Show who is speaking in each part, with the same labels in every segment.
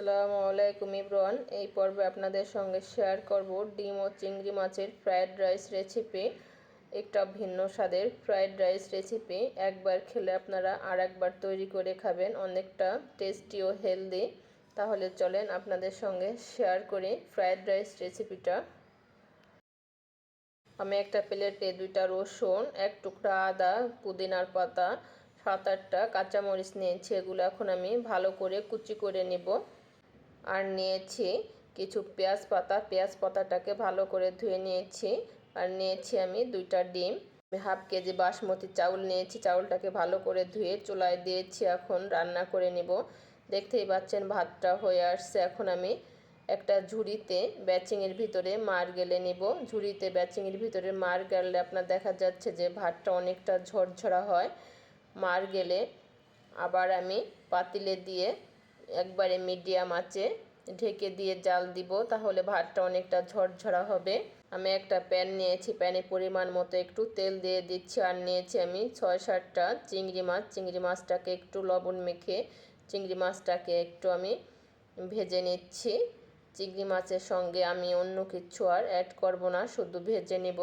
Speaker 1: আসসালামু আলাইকুম ইব্রান এই পর্বে আপনাদের সঙ্গে শেয়ার করব ডিম ও চিংড়ি মাছের ফ্রায়েড রাইস রেসিপি। একটা ভিন্ন স্বাদের ফ্রায়েড রাইস রেসিপি। একবার খেলে আপনারা আর একবার তৈরি করে খাবেন, অনেকটা টেস্টি ও হেলদি তাহলে চলেন আপনাদের সঙ্গে শেয়ার করি ফ্রায়েড রাইস রেসিপিটা। আমি একটা প্লেটে দুইটা রসুন, এক টুকরা আদা, পুদিনার পাতা, সাত আটটা কাঁচামরিচ নিয়েছি। এগুলো এখন আমি ভালো করে কুচি করে নেব। আর নিয়েছি কিছু পেঁয়াজ পাতা। পেঁয়াজ পাতাটাকে ভালো করে ধুয়ে নিয়েছি আর নিয়েছি আমি দুইটা ডিম। হাফ কেজি বাসমতি চাউল নিয়েছি। চাউলটাকে ভালো করে ধুয়ে চুলায় দিয়েছি। এখন রান্না করে নেব। দেখতেই পাচ্ছেন ভাতটা হয়ে আসছে। এখন আমি একটা ঝুড়িতে ব্যাচিংয়ের ভিতরে মার গেলে নেব। ঝুড়িতে ব্যাচিংয়ের ভিতরে মার গেলে আপনার দেখা যাচ্ছে যে ভাতটা অনেকটা ঝরঝরা হয়। মার গেলে আবার আমি পাতিলে দিয়ে একবারে মিডিয়াম আঁচে ঢেকে দিয়ে জাল দিব, তাহলে ভাতটা অনেকটা ঝরঝরা হবে। আমি একটা প্যান নিয়েছি, প্যানে পরিমাণ মতো একটু তেল দিয়ে দিচ্ছি আর নিয়েছি আমি ছয় সাতটা চিংড়ি মাছ। চিংড়ি মাছটাকে একটু লবণ মেখে চিংড়ি মাছটাকে একটু আমি ভেজে নিচ্ছি। চিংড়ি মাছের সঙ্গে আমি অন্য কিছু আর অ্যাড করব না, শুধু ভেজে নেব।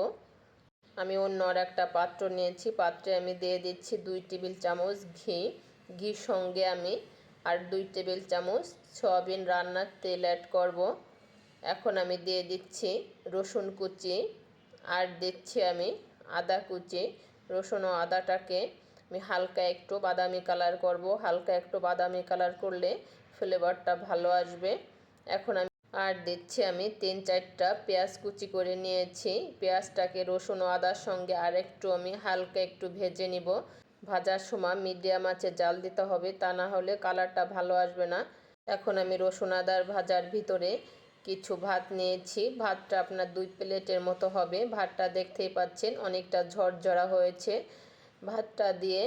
Speaker 1: আমি অন্য আর একটা পাত্র নিয়েছি, পাত্রে আমি দিয়ে দিচ্ছি দুই টেবিল চামচ ঘি। ঘির সঙ্গে আমি আর দুই টেবিল চামচ সয়াবিন রান্নার তেল অ্যাড করব। এখন আমি দিয়ে দিচ্ছি রসুন কুচি আর দিচ্ছি আমি আদা কুচি। রসুন ও আদাটাকে আমি হালকা একটু বাদামি কালার করব। হালকা একটু বাদামি কালার করলে ফ্লেভারটা ভালো আসবে। এখন আমি আর দিচ্ছি আমি তিন চারটা পেঁয়াজ কুচি করে নিয়েছি। পেঁয়াজটাকে রসুন ও আদার সঙ্গে আর একটু আমি হালকা একটু ভেজে নিব। ভাজার সময় মিডিয়াম আঁচে জাল দিতে হবে, তা না হলে কালারটা ভালো আসবে না। এখন আমি রসুন আদার ভাজার ভিতরে কিছু ভাত নিয়েছি। ভাতটা আপনার দুই প্লেটের মতো হবে। ভাতটা দেখতেই পাচ্ছেন অনেকটা ঝরঝরা হয়েছে। ভাতটা দিয়ে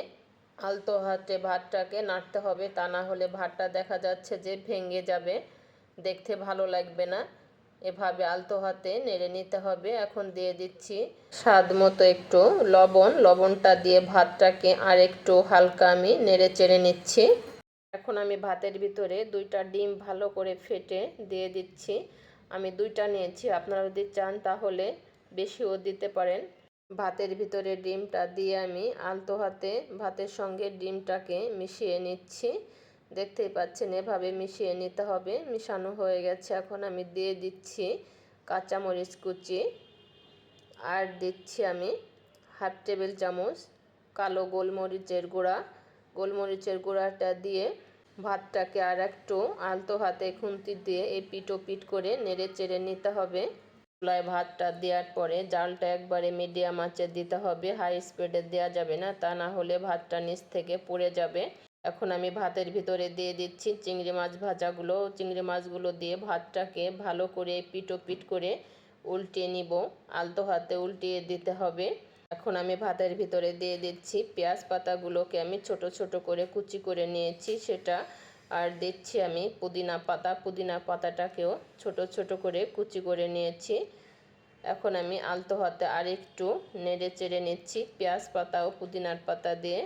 Speaker 1: আলতো হাতে ভাতটাকে নাড়তে হবে, তা না হলে ভাতটা দেখা যাচ্ছে যে ভেঙে যাবে। দেখতে ভালো লাগবে না। এভাবে আলতো হাতে নেড়ে নিতে হবে। এখন দিয়ে দিচ্ছি স্বাদ মতো একটু লবণ। লবণটা দিয়ে ভাতটাকে আর একটু হালকা আমি নেড়ে চেড়ে নিচ্ছি। এখন আমি ভাতের ভিতরে দুইটা ডিম ভালো করে ফেটে দিয়ে দিচ্ছি। আমি দুইটা নিয়েছি। আপনারা যদি চান তাহলে বেশিও দিতে পারেন। ভাতের ভিতরে ডিমটা দিয়ে আমি আলতো হাতে ভাতের সঙ্গে ডিমটাকে মিশিয়ে নিচ্ছি। দেখতেই পাচ্ছেন, এভাবে মিশিয়ে নিতে হবে। মিশানো হয়ে গেছে, এখন আমি দিয়ে দিচ্ছি কাঁচামরিচ কুচি। আর দিচ্ছি আমি হাফ টেবিল চামচ কালো গোলমরিচের গুঁড়া। গোলমরিচের গুঁড়াটা দিয়ে ভাতটাকে আর একটু আলতো হাতে খুন্তি দিয়ে এই পিটো পিট করে নেড়ে চেড়ে নিতে হবে। চুলায় ভাতটা দেওয়ার পরে জালটা একবারে মিডিয়াম আঁচে দিতে হবে। হাই স্পিডে দেওয়া যাবে না, তা না হলে ভাতটা নিচ থেকে পুড়ে যাবে। এখন আমি ভাতের ভিতরে দিয়ে দিচ্ছি চিংড়ি মাছ ভাজাগুলো। চিংড়ি মাছগুলো দিয়ে ভাতটাকে ভালো করে পিটো পিট করে উল্টিয়ে নিব। আলতো হাতে উল্টিয়ে দিতে হবে। এখন আমি ভাতের ভিতরে দিয়ে দিচ্ছি পেঁয়াজ পাতাগুলোকে। আমি ছোট ছোট করে কুচি করে নিয়েছি সেটা। আর দিচ্ছি আমি পুদিনা পাতা। পুদিনা পাতাটাকেও ছোট ছোট করে কুচি করে নিয়েছি। এখন আমি আলতো হাতে আরেকটু নেড়ে চেড়ে নিচ্ছি। পেঁয়াজ পাতা ও পুদিনার পাতা দিয়ে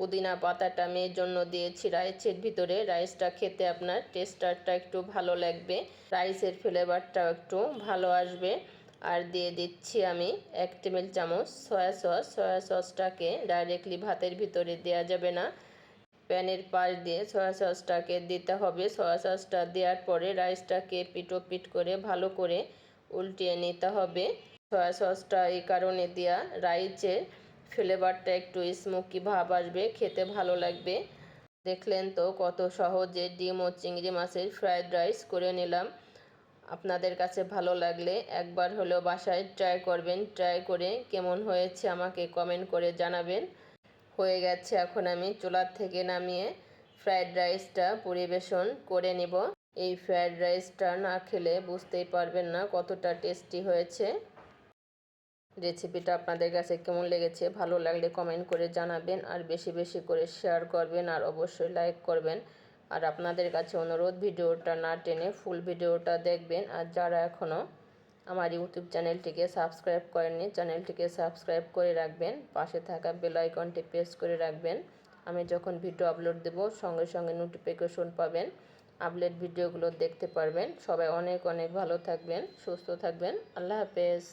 Speaker 1: পুদিনা পাতাটা আমি এর জন্য দিয়েছি রাইসের ভিতরে। রাইসটা খেতে আপনার টেস্টারটা একটু ভালো লাগবে, রাইসের ফ্লেভারটাও একটু ভালো আসবে। আর দিয়ে দিচ্ছি আমি এক টেবিল চামচ সয়া সস। সয়া সসটাকে ডাইরেক্টলি ভাতের ভিতরে দেওয়া যাবে না। প্যানের পাশ দিয়ে সয়া সসটাকে দিতে হবে। সয়া সসটা দেওয়ার পরে রাইসটাকে পিটো পিট করে ভালো করে উল্টিয়ে নিতে হবে। সয়া সসটা এই কারণে দেওয়া রাইসের ফ্লেভারটা একটু স্মোকি ভাব আসবে, খেতে ভালো লাগবে। দেখলেন তো কত সহজে ডিম ও চিংড়ি মাছের ফ্রায়েড রাইস করে নিলাম। আপনাদের কাছে ভালো লাগলে একবার হলেও বাসায় ট্রাই করবেন ট্রাই করে কেমন হয়েছে আমাকে কমেন্ট করে জানাবেন। হয়ে গেছে, এখন আমি চুলার থেকে নামিয়ে ফ্রায়েড রাইসটা পরিবেশন করে নেব। এই ফ্রায়েড রাইসটা না খেলে বুঝতেই পারবেন না কতটা টেস্টি হয়েছে। রেসিপিটা আপনাদের কাছে কেমন লেগেছে, ভালো লাগলে কমেন্ট করে জানাবেন আর বেশি বেশি করে শেয়ার করবেন আর অবশ্যই লাইক করবেন। আর আপনাদের কাছে অনুরোধ, ভিডিওটা না টেনে ফুল ভিডিওটা দেখবেন। আর যারা এখনও আমার ইউটিউব চ্যানেলটিকে সাবস্ক্রাইব করেননি চ্যানেলটিকে সাবস্ক্রাইব করে রাখবেন। পাশে থাকা বেল আইকনটি প্রেস করে রাখবেন। আমি যখন ভিডিও আপলোড দেব, সঙ্গে সঙ্গে নোটিফিকেশন পাবেন আপডেট ভিডিওগুলো দেখতে পারবেন। সবাই অনেক অনেক ভালো থাকবেন, সুস্থ থাকবেন। আল্লাহ হাফেজ।